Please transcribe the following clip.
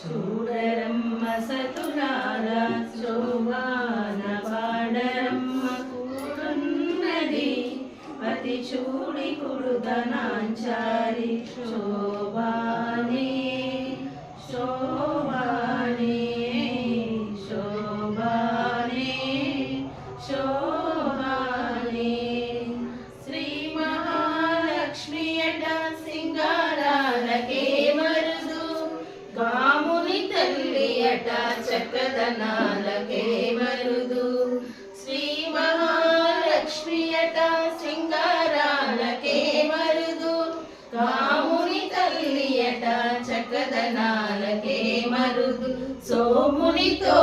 చూడరమ్మ సతురారా శోభాన పాడరమ్మ కూడున్నది. అతి చూడి కుడుదనాంచారి శోభ కాముని తల్లియట అట చక్కదనాలకే మరుదు శ్రీ మహాలక్ష్మియట అట సింగారాలకే మరుదు కాముని తల్లియట అట చక్కదనాలకే మరుదు సోమునితో